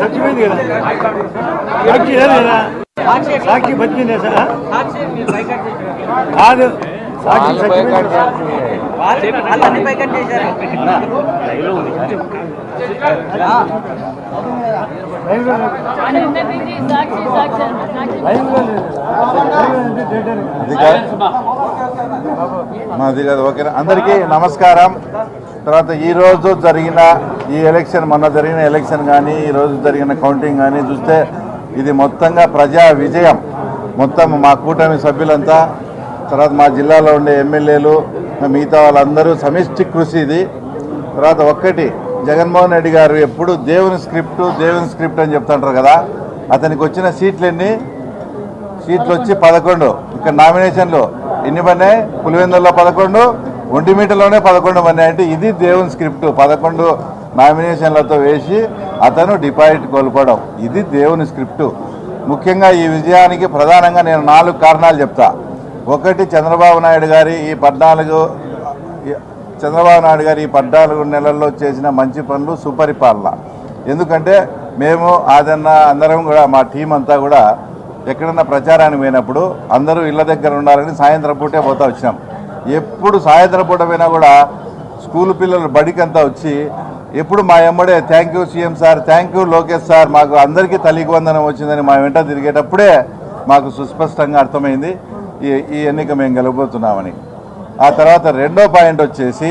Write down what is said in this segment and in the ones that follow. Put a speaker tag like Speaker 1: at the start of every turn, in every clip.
Speaker 1: సత్యమైంది కదా? సాక్షి సాక్షి బతికిందే సార్ కాదు.
Speaker 2: చేశారు
Speaker 3: అది కాదు మాది కాదు ఓకేనా అందరికీ నమస్కారం. తర్వాత ఈరోజు జరిగిన ఈ ఎలక్షన్ మొన్న జరిగిన ఎలక్షన్ కానీ ఈ రోజు జరిగిన కౌంటింగ్ కానీ చూస్తే ఇది మొత్తంగా ప్రజా విజయం. మొత్తం మా కూటమి సభ్యులంతా తర్వాత మా జిల్లాలో ఉండే ఎమ్మెల్యేలు మిగతా వాళ్ళందరూ సమిష్టి కృషి ఇది. తర్వాత ఒక్కటి జగన్మోహన్ రెడ్డి గారు ఎప్పుడు దేవుని స్క్రిప్ట్ దేవుని స్క్రిప్ట్ అని చెప్తుంటారు కదా అతనికి వచ్చిన సీట్లన్నీ? సీట్లు వచ్చి పదకొండు. ఇక్కడ నామినేషన్లు ఎన్ని పన్నాయి పులివెందుల్లో పదకొండు ఒంటిమీటలోనే పదకొండు పన్నాయి అంటే ఇది దేవుని స్క్రిప్ట్. పదకొండు నామినేషన్లతో వేసి అతను డిపాజిట్ కోల్పోవడం. ఇది దేవుని స్క్రిప్టు. ముఖ్యంగా ఈ విజయానికి ప్రధానంగా నేను నాలుగు కారణాలు చెప్తా. ఒకటి చంద్రబాబు నాయుడు గారి ఈ పద్నాలుగు చంద్రబాబు నాయుడు గారు ఈ పద్నాలుగు నెలల్లో చేసిన మంచి పనులు సుపరిపాలన. ఎందుకంటే మేము ఆదన్న అందరం కూడా మా టీం అంతా కూడా ఎక్కడన్నా ప్రచారానికి పోయినప్పుడు అందరూ ఇళ్ళ దగ్గర ఉండాలని సాయంత్రం పూటే పోతా వచ్చినాం. ఎప్పుడు సాయంత్రం పూట పోయినా కూడా స్కూల్ పిల్లలు బడికంతా వచ్చి ఎప్పుడు మా ఎమ్మడే thank you CM sir thank you Lokesh sir మాకు అందరికీ తల్లికి వందనం వచ్చిందని మా వెంట తిరిగేటప్పుడే మాకు సుస్పష్టంగా అర్థమైంది. ఈ ఈ ఎన్నిక మేము గెలవబోతున్నామని. ఆ తర్వాత రెండో పాయింట్ వచ్చేసి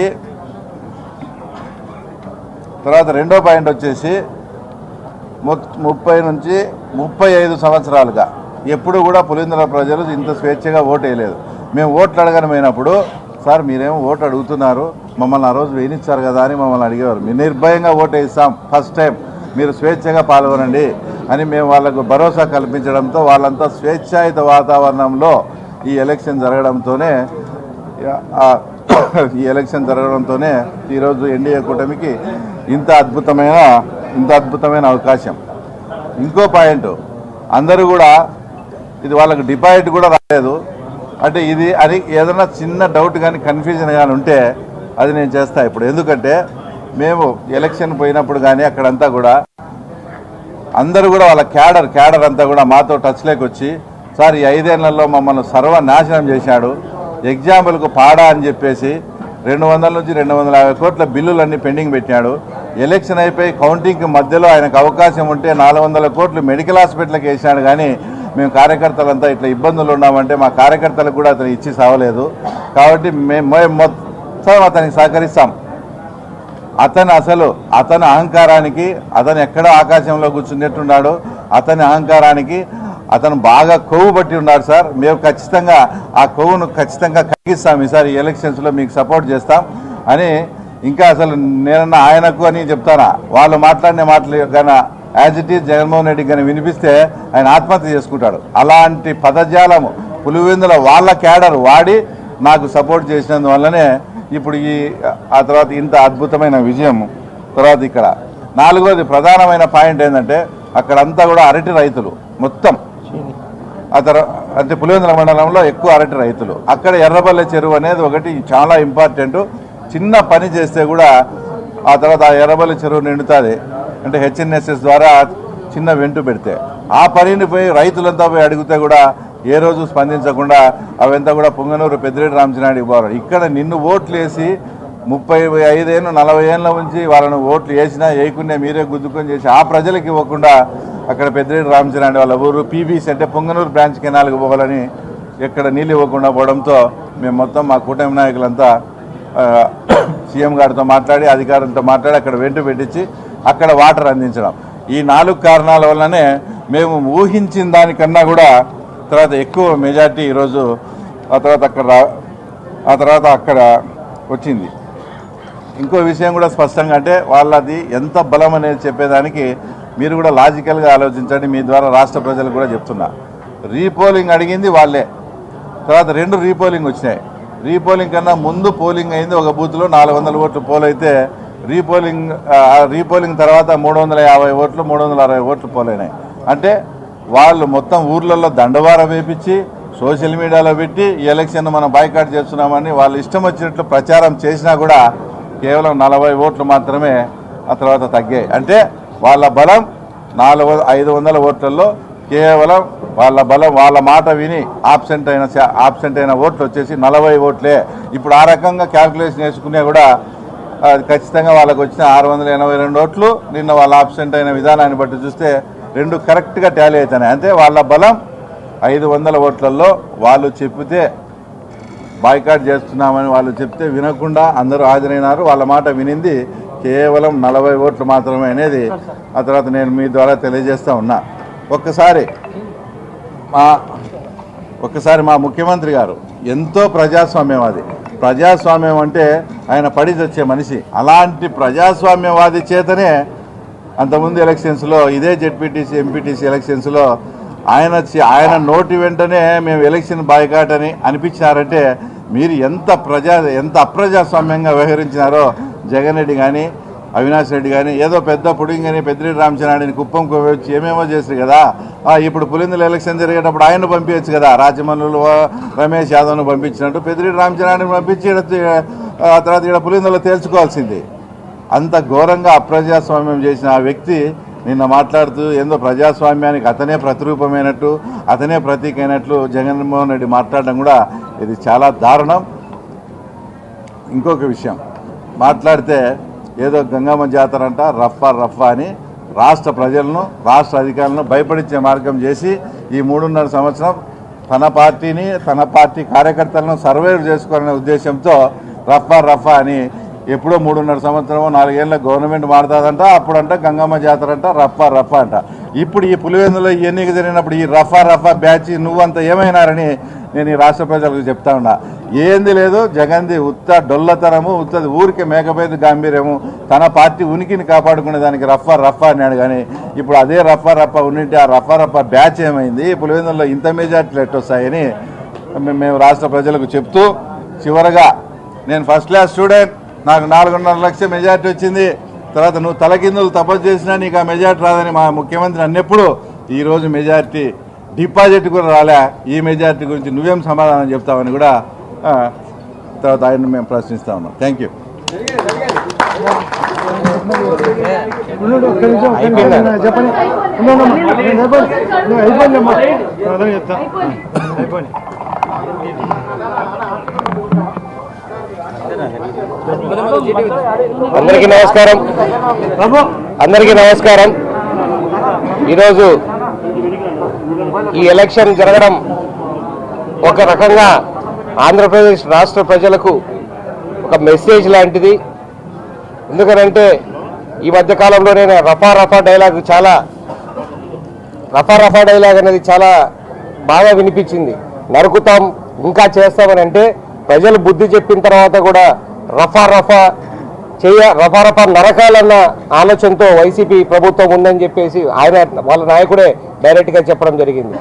Speaker 3: తర్వాత రెండో పాయింట్ వచ్చేసి ము- ముప్పై నుంచి ముప్పై ఐదు సంవత్సరాలుగా ఎప్పుడు కూడా పులిందర ప్రజలు ఇంత స్వేచ్ఛగా ఓటు వేయలేదు. మేము ఓట్లు అడగని పోయినప్పుడు సార్ మీరేమో ఓటు అడుగుతున్నారు మమ్మల్ని ఆ రోజు వేయించారు కదా అని మమ్మల్ని అడిగేవారు. మీరు నిర్భయంగా ఓటు వేస్తాం ఫస్ట్ టైం మీరు స్వేచ్ఛగా పాల్గొనండి అని మేము వాళ్ళకు భరోసా కల్పించడంతో వాళ్ళంతా స్వేచ్ఛాయుత వాతావరణంలో ఈ ఎలక్షన్ జరగడంతోనే ఈ ఎలక్షన్ జరగడంతోనే ఈరోజు ఎన్డీఏ కూటమికి ఇంత అద్భుతమైన ఇంత అద్భుతమైన అవకాశం. ఇంకో పాయింట్ అందరూ కూడా ఇది వాళ్ళకి డిపాజిట్ కూడా రాలేదు. అంటే ఇది అది ఏదైనా చిన్న డౌట్ కానీ కన్ఫ్యూజన్ కానీ ఉంటే అది నేను చేస్తా ఇప్పుడు. ఎందుకంటే మేము ఎలక్షన్ పోయినప్పుడు కానీ అక్కడంతా కూడా అందరూ కూడా వాళ్ళ క్యాడర్ క్యాడర్ అంతా కూడా మాతో టచ్లోకి వచ్చి సార్ ఈ ఐదేళ్ళలో మమ్మల్ని సర్వనాశనం చేశాడు. ఎగ్జాంపుల్కు పాడా అని చెప్పేసి రెండు వందల నుంచి రెండు వందల యాభై కోట్ల బిల్లులన్నీ పెండింగ్ పెట్టాడు. ఎలక్షన్ అయిపోయి కౌంటింగ్కి మధ్యలో ఆయనకు అవకాశం ఉంటే నాలుగు వందల కోట్లు మెడికల్ హాస్పిటల్కి వేసాడు కానీ మేము కార్యకర్తలంతా ఇట్లా ఇబ్బందులు ఉన్నామంటే మా కార్యకర్తలకు కూడా అతను ఇచ్చి సావలేదు. కాబట్టి మేము మొత్తం అతనికి సహకరిస్తాం. అతను అసలు అతని అహంకారానికి అతను ఎక్కడో ఆకాశంలో కూర్చున్నట్టున్నాడు. అతని అహంకారానికి అతను బాగా కొవ్వు పట్టి ఉన్నాడు సార్. మేము ఖచ్చితంగా ఆ కొవ్వును ఖచ్చితంగా కరిగిస్తాం ఈసారి ఎలక్షన్స్లో మీకు సపోర్ట్ చేస్తాం అని ఇంకా అసలు నేనన్న ఆయనకు అని చెప్తానా? వాళ్ళు మాట్లాడిన మాటలు కానీ as it is Jaganmohan Reddy కానీ వినిపిస్తే ఆయన ఆత్మహత్య చేసుకుంటాడు. అలాంటి పదజాలము పులివెందుల వాళ్ళ క్యాడర్ వాడి నాకు సపోర్ట్ చేసినందువల్లనే ఇప్పుడు ఈ ఆ తర్వాత ఇంత అద్భుతమైన విజయం తర్వాత ఇక్కడ. నాలుగోది ప్రధానమైన పాయింట్ ఏంటంటే అక్కడంతా కూడా అరటి రైతులు మొత్తం. ఆ తర్వాత అంటే పులివెందుల మండలంలో ఎక్కువ అరటి రైతులు. అక్కడ ఎర్రబల్లె చెరువు అనేది ఒకటి చాలా ఇంపార్టెంట్ చిన్న పని చేస్తే కూడా ఆ తర్వాత ఆ ఎర్రబల్లె చెరువు నిండుతుంది. అంటే హెచ్ఎన్ఎస్ఎస్ ద్వారా చిన్న వెంటు పెడితే. ఆ పనిని పోయి రైతులంతా పోయి అడిగితే కూడా ఏ రోజు స్పందించకుండా అవంతా కూడా పొంగనూరు పెద్దిరెడ్డి రామచినాయుడు పోవాలి. ఇక్కడ నిన్ను ఓట్లు వేసి ముప్పై ఐదేళ్ళు నలభై ఏళ్ళ నుంచి వాళ్ళను ఓట్లు వేసినా వేయకుండా మీరే గుద్దుకొని చేసి ఆ ప్రజలకు ఇవ్వకుండా అక్కడ పెద్దిరెడ్డి రామచనాయుడు వాళ్ళ ఊరు పీబీసీ అంటే పొంగనూరు బ్రాంచ్ కెనాల్కి పోవాలని ఎక్కడ నీళ్ళు ఇవ్వకుండా పోవడంతో మేము మొత్తం మా కూటమి నాయకులంతా సీఎం గారితో మాట్లాడి అధికారులతో మాట్లాడి అక్కడ వెంట పెట్టించి అక్కడ వాటర్ అందించడం. ఈ నాలుగు కారణాల వల్లనే మేము ఊహించిన దానికన్నా కూడా తర్వాత ఎక్కువ మెజార్టీ ఈరోజు ఆ తర్వాత అక్కడ రా- ఆ తర్వాత అక్కడ వచ్చింది. ఇంకో విషయం కూడా స్పష్టంగా అంటే వాళ్ళది ఎంత బలం అనేది చెప్పేదానికి మీరు కూడా లాజికల్గా ఆలోచించండి. మీ ద్వారా రాష్ట్ర ప్రజలకు కూడా చెప్తున్నా. రీపోలింగ్ అడిగింది వాళ్ళే. తర్వాత రెండు రీపోలింగ్ వచ్చినాయి. రీపోలింగ్ కన్నా ముందు పోలింగ్ అయింది. ఒక బూత్లో నాలుగు వందల ఓట్లు పోల్ అయితే రీపోలింగ్ రీపోలింగ్ తర్వాత మూడు వందల యాభై ఓట్లు మూడు వందల అరవై ఓట్లు పోలైనాయి అంటే వాళ్ళు మొత్తం ఊర్లలో దండవార వేపించి సోషల్ మీడియాలో పెట్టి ఎలక్షన్ మనం బాయ్కాట్ చేస్తున్నామని వాళ్ళు ఇష్టం వచ్చినట్లు ప్రచారం చేసినా కూడా కేవలం నలభై ఓట్లు మాత్రమే ఆ తర్వాత తగ్గాయి. అంటే వాళ్ళ బలం నాలుగు ఐదు వందల ఓట్లలో కేవలం వాళ్ళ బలం వాళ్ళ మాట విని ఆబ్సెంట్ అయిన ఆబ్సెంట్ అయిన ఓట్లు వచ్చేసి నలభై ఓట్లే. ఇప్పుడు ఆ రకంగా క్యాల్కులేషన్ వేసుకునే కూడా అది ఖచ్చితంగా వాళ్ళకు వచ్చిన ఆరు వందల ఎనభై రెండు ఓట్లు నిన్న వాళ్ళ ఆబ్సెంట్ అయిన విధానాన్ని బట్టి చూస్తే రెండు కరెక్ట్గా టాలీ అవుతున్నాయి. అంటే వాళ్ళ బలం ఐదు వందల ఓట్లలో వాళ్ళు చెప్పితే బాయ్కాట్ చేస్తున్నామని వాళ్ళు చెప్తే వినకుండా అందరూ హాజరైనారు. వాళ్ళ మాట వినింది కేవలం నలభై ఓట్లు మాత్రమే అనేది ఆ తర్వాత నేను మీ ద్వారా తెలియజేస్తా ఉన్నా. ఒక్కసారి మా ఒక్కసారి మా ముఖ్యమంత్రి గారు ఎంతో ప్రజాస్వామ్యవాది ప్రజాస్వామ్యం అంటే ఆయన పడి తెచ్చే మనిషి. అలాంటి ప్రజాస్వామ్యవాది చేతనే అంతకుముందు ఎలక్షన్స్లో ఇదే జెడ్పీటీసీ ఎంపీటీసీ ఎలక్షన్స్లో ఆయన ఆయన నోటి వెంటనే మేము ఎలక్షన్ బాయ్కాట్ అని అనిపించినారంటే మీరు ఎంత ప్రజా ఎంత అప్రజాస్వామ్యంగా వ్యవహరించినారో జగన్ రెడ్డి కానీ అవినాష్ రెడ్డి కానీ ఏదో పెద్ద పుడింగని పెద్దిరెడ్డి రామచంద్రాడిని కుప్పం వచ్చి ఏమేమో చేశారు కదా. ఇప్పుడు పులిందుల ఎలక్షన్ జరిగేటప్పుడు ఆయన పంపించచ్చు కదా. రాజమండ్రులు రమేష్ యాదవ్ను పంపించినట్టు పెద్దిరెడ్డి రామచంద్రాడిని పంపించి తర్వాత ఇక్కడ పులిందులో తేల్చుకోవాల్సింది. అంత ఘోరంగా అప్రజాస్వామ్యం చేసిన ఆ వ్యక్తి నిన్న మాట్లాడుతూ ఏందో ప్రజాస్వామ్యానికి అతనే ప్రతిరూపమైనట్టు అతనే ప్రతీక అయినట్లు జగన్మోహన్ రెడ్డి మాట్లాడడం కూడా ఇది చాలా దారుణం. ఇంకొక విషయం. మాట్లాడితే ఏదో గంగమ్మ జాతర అంట రఫా రఫా అని రాష్ట్ర ప్రజలను రాష్ట్ర అధికారులను భయపడించే మార్గం చేసి ఈ మూడున్నర సంవత్సరం తన పార్టీని తన పార్టీ కార్యకర్తలను సర్వైవ్ చేసుకోవాలనే ఉద్దేశంతో రఫా రఫా అని ఎప్పుడో మూడున్నర సంవత్సరమో నాలుగేళ్ళ గవర్నమెంట్ మారుతుందంట అప్పుడంట గంగమ్మ జాతర అంట రఫా రఫ్ అంట. ఇప్పుడు ఈ పులివెందులో ఈ ఎన్నిక జరిగినప్పుడు ఈ రఫా రఫా బ్యాచ్ నువ్వంత ఏమైనారని నేను ఈ రాష్ట్ర ప్రజలకు చెప్తా ఉన్నా. ఏంది లేదు జగన్ది ఉత్త డొల్లతనము ఉత్తది ఊరికే మేకపోయేది గాంభీర్యము. తన పార్టీ ఉనికిని కాపాడుకునే దానికి రఫా రఫా అన్నాడు కానీ ఇప్పుడు అదే రఫా రఫా ఉన్నింటే ఆ రఫా రఫా బ్యాచ్ ఏమైంది? పులివెందులో ఇంత మెజార్టీలు ఎట్టొస్తాయని మేము రాష్ట్ర ప్రజలకు చెప్తూ చివరగా నేను ఫస్ట్ క్లాస్ స్టూడెంట్ నాకు నాలుగున్నర లక్ష మెజార్టీ వచ్చింది. తర్వాత నువ్వు తలకిందులు తపస్సు చేసినా నీకు ఆ మెజార్టీ రాదని మా ముఖ్యమంత్రి అన్నప్పుడు ఈరోజు మెజార్టీ డిపాజిట్ కూడా రాలే. ఈ మెజార్టీ గురించి నువ్వేం సమాధానం చెప్తావని కూడా తర్వాత ఆయన మేము ప్రశ్నిస్తా ఉన్నాం. థ్యాంక్ యూ
Speaker 4: అందరికీ నమస్కారం. అందరికీ నమస్కారం. ఈరోజు ఈ ఎలక్షన్ జరగడం ఒక రకంగా ఆంధ్రప్రదేశ్ రాష్ట్ర ప్రజలకు ఒక మెసేజ్ లాంటిది. ఎందుకనంటే ఈ మధ్య నేను రఫా రఫా డైలాగ్ చాలా రఫా రఫా డైలాగ్ అనేది చాలా బాగా వినిపించింది. నరుకుతాం ఇంకా చేస్తామని అంటే ప్రజలు బుద్ధి చెప్పిన తర్వాత కూడా రఫా రఫా చేయ రఫా నరకాలన్న ఆలోచనతో వైసీపీ ప్రభుత్వం ఉందని చెప్పేసి ఆయన వాళ్ళ నాయకుడే డైరెక్ట్గా చెప్పడం జరిగింది.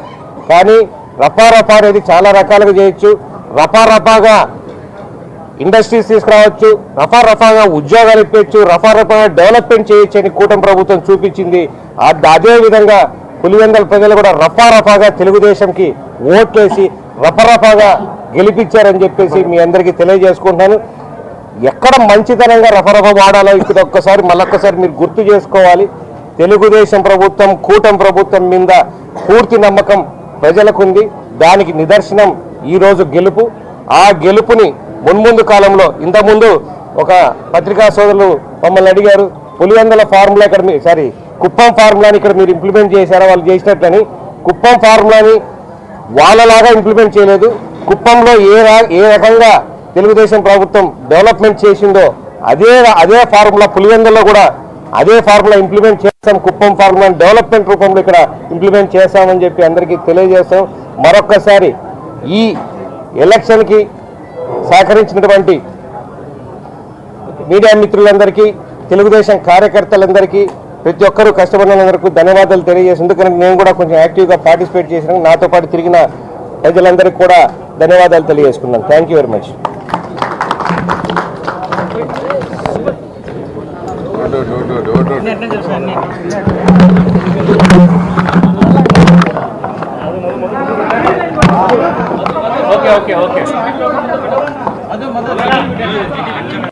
Speaker 4: కానీ రఫారఫా అనేది చాలా రకాలుగా చేయొచ్చు. రఫారఫాగా ఇండస్ట్రీస్ తీసుకురావచ్చు. రఫారఫాగా ఉద్యోగాలు ఇప్పించు రఫారఫాగా డెవలప్మెంట్ చేయొచ్చు అని కూటమి ప్రభుత్వం చూపించింది. అదేవిధంగా అదే విధంగా పులివెందల ప్రజలు కూడా రఫారఫాగా తెలుగుదేశంకి ఓట్లేసి రఫరఫాగా గెలిపించారని చెప్పేసి మీ అందరికీ తెలియజేసుకుంటున్నాను. ఎక్కడ మంచితనంగా రఫరఫ వాడాలో ఇక్కడ ఒక్కసారి మళ్ళొక్కసారి మీరు గుర్తు చేసుకోవాలి. తెలుగుదేశం ప్రభుత్వం కూటమి ప్రభుత్వం మీద పూర్తి నమ్మకం ప్రజలకు ఉంది దానికి నిదర్శనం ఈరోజు గెలుపు. ఆ గెలుపుని మున్ముందు కాలంలో ఇంతకుముందు ఒక పత్రికా సోదరులు మమ్మల్ని అడిగారు పులివెందల ఫార్ములా ఇక్కడ మీ సారీ కుప్పం ఫార్ములాని ఇక్కడ మీరు ఇంప్లిమెంట్ చేశారా? వాళ్ళు చేసినట్లని. కుప్పం ఫార్ములాని వాళ్ళలాగా ఇంప్లిమెంట్ చేయలేదు. కుప్పంలో ఏ ఏ రకంగా తెలుగుదేశం ప్రభుత్వం డెవలప్మెంట్ చేసిందో అదే అదే ఫార్ములా పులివెందులో కూడా అదే ఫార్ములా ఇంప్లిమెంట్ చేస్తాం. కుప్పం ఫార్ములా డెవలప్మెంట్ రూపంలో ఇక్కడ ఇంప్లిమెంట్ చేస్తామని చెప్పి అందరికీ తెలియజేస్తాం. మరొక్కసారి ఈ ఎలక్షన్కి సహకరించినటువంటి మీడియా మిత్రులందరికీ తెలుగుదేశం కార్యకర్తలందరికీ ప్రతి ఒక్కరూ కష్టపడినందరికీ ధన్యవాదాలు తెలియజేసి ఎందుకంటే నేను కూడా కొంచెం యాక్టివ్గా పార్టిసిపేట్ చేసిన నాతో పాటు తిరిగిన ప్రజలందరికీ కూడా ధన్యవాదాలు తెలియజేసుకున్నాను. Thank you very much
Speaker 2: okay okay
Speaker 4: okay ಅದು ಮೊದಲ.